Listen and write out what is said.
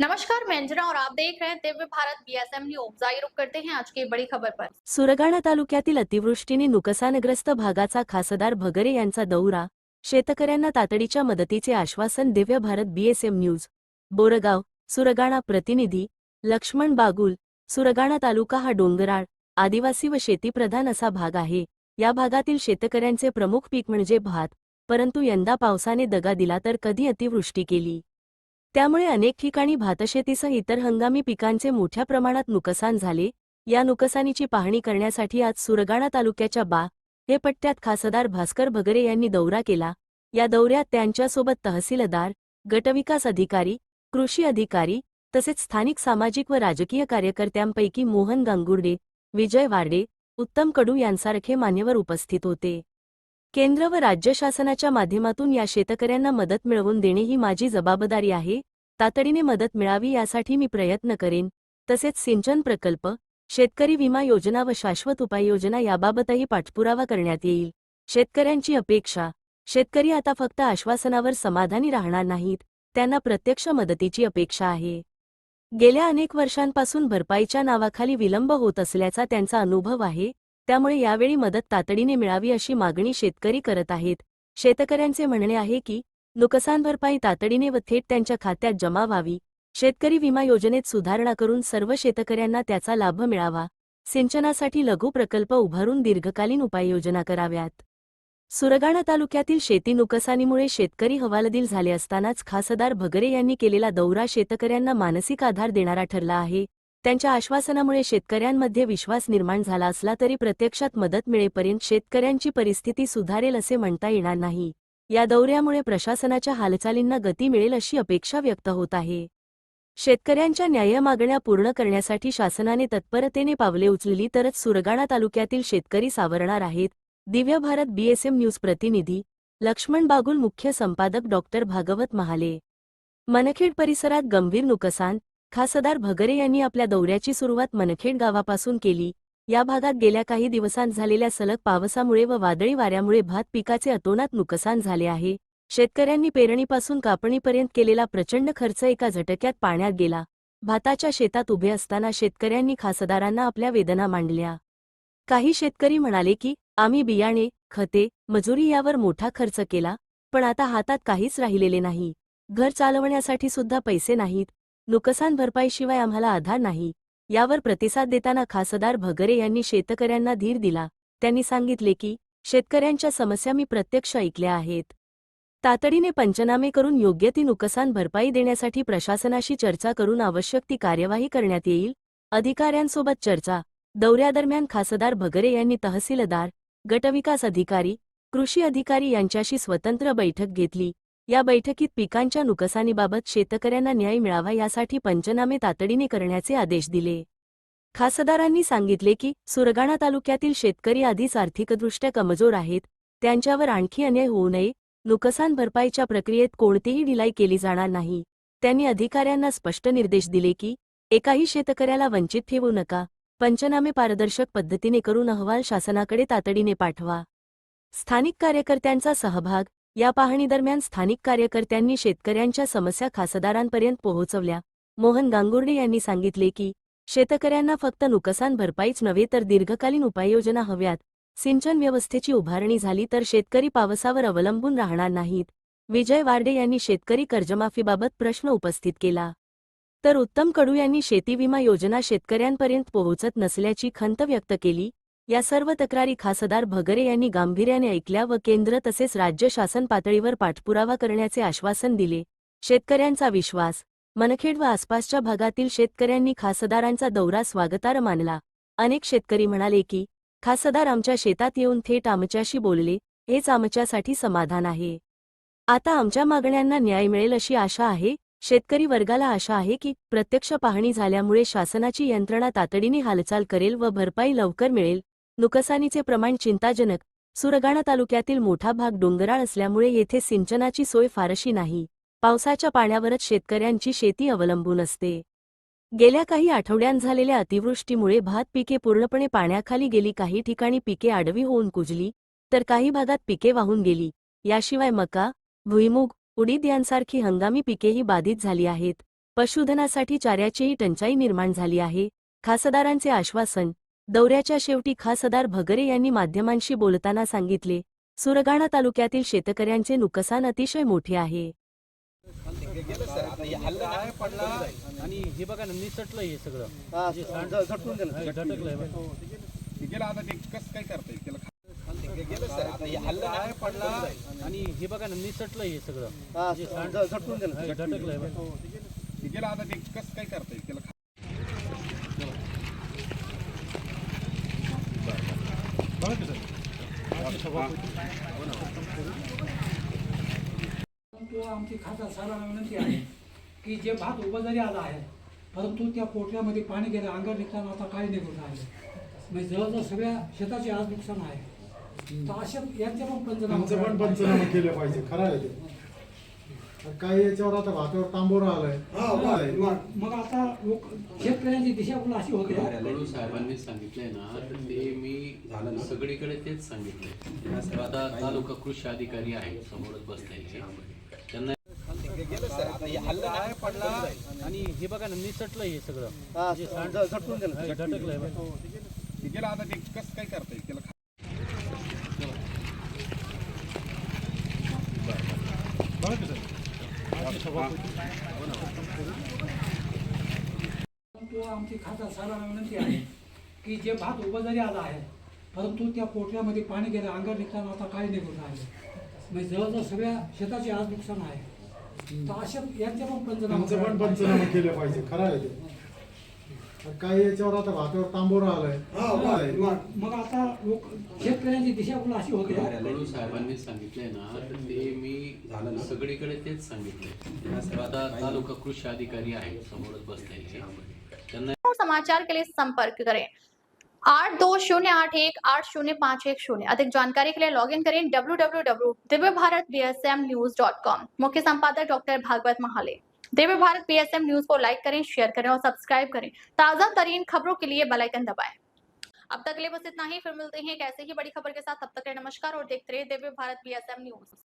नमस्कार मैं अंजना और आप देख रहे हैं दिव्य भारत बीएसएम न्यूज जाहिर करते हैं आज की बड़ी खबर पर। सुरगाणा तालुक्यातील अतिवृष्टीने नुकसानग्रस्त भागाचा खासदार भगरे यांचा दौरा। शेतकऱ्यांना तातडीच्या मदतीचे आश्वासन दिव्य भारत बीएसएम न्यूज बोरगाव सुरगाणा प्रतिनिधी लक्ष्मण बागुल सुरगाणा तालुका हा डोंगराळ आदिवासी व शेतीप्रधान असा भाग आहे। या भागातील शेतकऱ्यांचे प्रमुख पीक म्हणजे भात परंतु यंदा पावसाने दगा दिला तर कधी अतिवृष्टी केली? त्यामुळे अनेक ठिकाणी भातशेतीसह इतर हंगामी पिकांचे मोठ्या प्रमाणात नुकसान झाले. या नुकसानीची पाहणी करण्यासाठी आज सुरगाणा तालुक्याच्या बा हे पट्ट्यात खासदार भास्कर भगरे यांनी दौरा केला. या दौऱ्यात त्यांच्यासोबत तहसीलदार गटविकास अधिकारी कृषी अधिकारी तसेच स्थानिक सामाजिक व राजकीय कार्यकर्त्यांपैकी मोहन गांगुर्डे विजय वार्डे उत्तम कडू यांसारखे मान्यवर उपस्थित होते. केंद्र व राज्य शासनाच्या माध्यमातून या शेतकऱ्यांना मदत मिळवून देणे ही माझी जबाबदारी आहे. तातडीने मदत मिळावी यासाठी मी प्रयत्न करेन. तसेच सिंचन प्रकल्प शेतकरी विमा योजना व शाश्वत उपाययोजना याबाबतही पाठपुरावा करण्यात येईल. शेतकऱ्यांची अपेक्षा शेतकरी आता फक्त आश्वासनावर समाधानी राहणार नाहीत त्यांना प्रत्यक्ष मदतीची अपेक्षा आहे. गेल्या अनेक वर्षांपासून भरपाईच्या नावाखाली विलंब होत असल्याचा त्यांचा अनुभव आहे. त्यामुळे यावेळी मदत तातडीने मिळावी अशी मागणी शेतकरी करत आहेत. शेतकऱ्यांचे म्हणणे आहे की नुकसान भरपाई तातडीने व थेट त्यांच्या खात्यात जमा व्हावी. शेतकरी विमा योजनेत सुधारणा करून सर्व शेतकऱ्यांना त्याचा लाभ मिळावा. सिंचनासाठी लघु प्रकल्प उभारून दीर्घकालीन उपाययोजना कराव्यात. सुरगाणा तालुक्यातील शेती नुकसानीमुळे शेतकरी हवालदिल झाले असतानाच खासदार भगरे यांनी केलेला दौरा शेतकऱ्यांना मानसिक आधार देणारा ठरला आहे. त्यांच्या आश्वासनामुळे शेतकऱ्यांमध्ये विश्वास निर्माण झाला असला तरी प्रत्यक्षात मदत मिळेपर्यंत शेतकऱ्यांची परिस्थिती सुधारेल असे म्हणता येणार नाही. या दौऱ्यामुळे प्रशासनाच्या हालचालींना गती मिळेल अशी अपेक्षा व्यक्त होत आहे. शेतकऱ्यांच्या न्याय मागण्या पूर्ण करण्यासाठी शासनाने तत्परतेने पावले उचलली तरच सुरगाणा तालुक्यातील शेतकरी सावरणार आहेत. दिव्य भारत बीएसएम न्यूज प्रतिनिधी लक्ष्मण बागुल मुख्य संपादक डॉक्टर भागवत महाले. मनखेड परिसरात गंभीर नुकसान खासदार भगरे यांनी आपल्या दौऱ्याची सुरुवात मनखेड गावापासून केली. या भागात गेल्या काही दिवसांत झालेल्या सलग पावसामुळे व वादळी वाऱ्यामुळे भात पिकाचे अतोनात नुकसान झाले आहे. शेतकऱ्यांनी पेरणीपासून कापणीपर्यंत केलेला प्रचंड खर्च एका झटक्यात पाण्यात गेला. भाताच्या शेतात उभे असताना शेतकऱ्यांनी खासदारांना आपल्या वेदना मांडल्या. काही शेतकरी म्हणाले की आम्ही बियाणे खते मजुरी यावर मोठा खर्च केला पण आता हातात काहीच राहिलेले नाही. घर चालवण्यासाठी सुद्धा पैसे नाहीत. नुकसान भरपाईशिवाय आम्हाला आधार नाही. यावर प्रतिसाद देताना खासदार भगरे यांनी शेतकऱ्यांना धीर दिला. त्यांनी सांगितले की शेतकऱ्यांच्या समस्या मी प्रत्यक्ष ऐकल्या आहेत. तातडीने पंचनामे करून योग्य ती नुकसान भरपाई देण्यासाठी प्रशासनाशी चर्चा करून आवश्यक ती कार्यवाही करण्यात येईल. अधिकाऱ्यांसोबत चर्चा. दौऱ्यादरम्यान खासदार भगरे यांनी तहसीलदार गटविकास अधिकारी कृषी अधिकारी यांच्याशी स्वतंत्र बैठक घेतली. या बैठकीत पिकांच्या नुकसानीबाबत शेतकऱ्यांना न्याय मिळावा यासाठी पंचनामे तातडीने करण्याचे आदेश दिले. खासदारांनी सांगितले की सुरगाणा तालुक्यातील शेतकरी आधीच आर्थिकदृष्ट्या कमजोर आहेत त्यांच्यावर आणखी अन्याय होऊ नये नुकसान भरपाईच्या प्रक्रियेत कोणतीही ढिलाई केली जाणार नाही. त्यांनी अधिकाऱ्यांना स्पष्ट निर्देश दिले की एकाही शेतकऱ्याला वंचित ठेवू नका पंचनामे पारदर्शक पद्धतीने करून अहवाल शासनाकडे तातडीने पाठवा. स्थानिक कार्यकर्त्यांचा सहभाग या पाहणीदरम्यान स्थानिक कार्यकर्त्यांनी शेतकऱ्यांच्या समस्या खासदारांपर्यंत पोहोचवल्या. मोहन गांगुर्डे यांनी सांगितले की शेतकऱ्यांना फक्त नुकसान भरपाईच नव्हे तर दीर्घकालीन उपाययोजना हव्यात. सिंचन व्यवस्थेची उभारणी झाली तर शेतकरी पावसावर अवलंबून राहणार नाहीत. विजय वार्डे यांनी शेतकरी कर्जमाफीबाबत प्रश्न उपस्थित केला. तर उत्तम कडू यांनी शेती विमा योजना शेतकऱ्यांपर्यंत पोहोचत नसल्याची खंत व्यक्त केली. या सर्व तक्रारी खासदार भगरे यांनी गांभीर्याने ऐकल्या व केंद्र तसेच राज्य शासन पातळीवर पाठपुरावा करण्याचे आश्वासन दिले. शेतकऱ्यांचा विश्वास. मनखेड व आसपासच्या भागातील शेतकऱ्यांनी खासदारांचा दौरा स्वागतार मानला. अनेक शेतकरी म्हणाले की खासदार आमच्या शेतात येऊन थेट आमच्याशी बोलले हेच आमच्यासाठी समाधान आहे. आता आमच्या मागण्यांना न्याय मिळेल अशी आशा आहे. शेतकरी वर्गाला आशा आहे की प्रत्यक्ष पाहणी झाल्यामुळे शासनाची यंत्रणा तातडीने हालचाल करेल व भरपाई लवकर मिळेल. नुकसानीचे प्रमाण चिंताजनक. सुरगाणा तालुक्यातील मोठा भाग डोंगराळ असल्यामुळे येथे सिंचनाची सोय फारशी नाही. पावसाच्या पाण्यावरच शेतकऱ्यांची शेती अवलंबून असते. गेल्या काही आठवड्यांत झालेल्या अतिवृष्टीमुळे भात पिके पूर्णपणे पाण्याखाली गेली काही ठिकाणी पिके आडवी होऊन कुजली तर काही भागात पिके वाहून गेली. याशिवाय मका भुईमुग उडीद यांसारखी हंगामी पिकेही बाधित झाली आहेत. पशुधनासाठी चाऱ्याचीही टंचाई निर्माण झाली आहे. खासदारांचे आश्वासन दौऱ्याच्या शेवटी खासदार भगरे यांनी माध्यमांशी बोलताना सांगितले सुरगाणा तालुक्यातील शेतकऱ्यांचे नुकसान अतिशय मोठे आहे आणि हे बघा ना निसटलं हे सगळं गेलं. झटकलंय गेलं आता आणि हे बघा ना निसटलं हे सगळं झटकून गेलं. आता ते कसं काय करता येईल त्याला परंतु आमची खासदार साहेबांना विनंती आहे की जे भात उभं जरी आला आहे परंतु त्या पोटऱ्यामध्ये पाणी गेलं अंगावर निघताना आता काही निघून राहिलं म्हणजे जवळजवळ सगळ्या शेताचे आज नुकसान आहे. तर अशा यांचे पण पंचनामा आमचं पण पंचनामा केले पाहिजे खरं आहे ते. काही याच्यावर आता भातावर तांबोरा आलाय मग- मग आता लोक शेतकऱ्यांची दिशाभूल अशी होते. साहेबांनी सांगितलंय ना तर ते मी सगळीकडे तेच सांगितलंय. आता तालुका कृषी अधिकारी आहे समोरच बसलेले त्यांना गेलं सर आता हे हल्लं पाय पडला आणि हे बघा ना. निसटलं हे सगळं म्हणजे सांड- झ- झटकून गेलं. झटकलंय बघ. गेला आता ते कसं काय करता येईल त्याला परंतु आमची खासदार साहेबांना विनंती आहे की जे भात उभं जरी आला आहे परंतु त्या पोटऱ्यामध्ये पाणी गेलं अंगावर निघताना आता काही निघून राहिलं म्हणजे जवळजवळ सगळ्या शेताचे आज नुकसान आहे. तर अशा यांचे पण पंचनामा पण पंचनामा केले पाहिजे खरं आहे काही याच्यावर आता भातावर तांबोरा आलाय मग मग आता लोक शेतकऱ्यांची दिशाभूल अशी होते कडू साहेबांनी सांगितलंय ना तर ते मी सगळीकडे तेच सांगितलंय. आता तालुका कृषी अधिकारी आहे समोरच बसलेले त्यांना समाचार के लिए संपर्क करें। आठ दो शून्य आठ एक आठ शून्य पाँच एक शून्य। अधिक जानकारी के लिए लॉग इन करें W W W Divya Bharat B S M news dot com मुख्य संपादक doctor Bhagwat Mahale. Divya Bharat PSM S M news को लाइक करें शेयर करें और सब्सक्राइब करें। ताज़ा तरीन खबरों के लिए बेलाइकन दबाए। अब तक लिए बस इतना ही, फिर मिलते हैं एक ऐसे ही बड़ी खबर के साथ। तब तक नमस्कार और देखते रहे Divya Bharat PSM S M news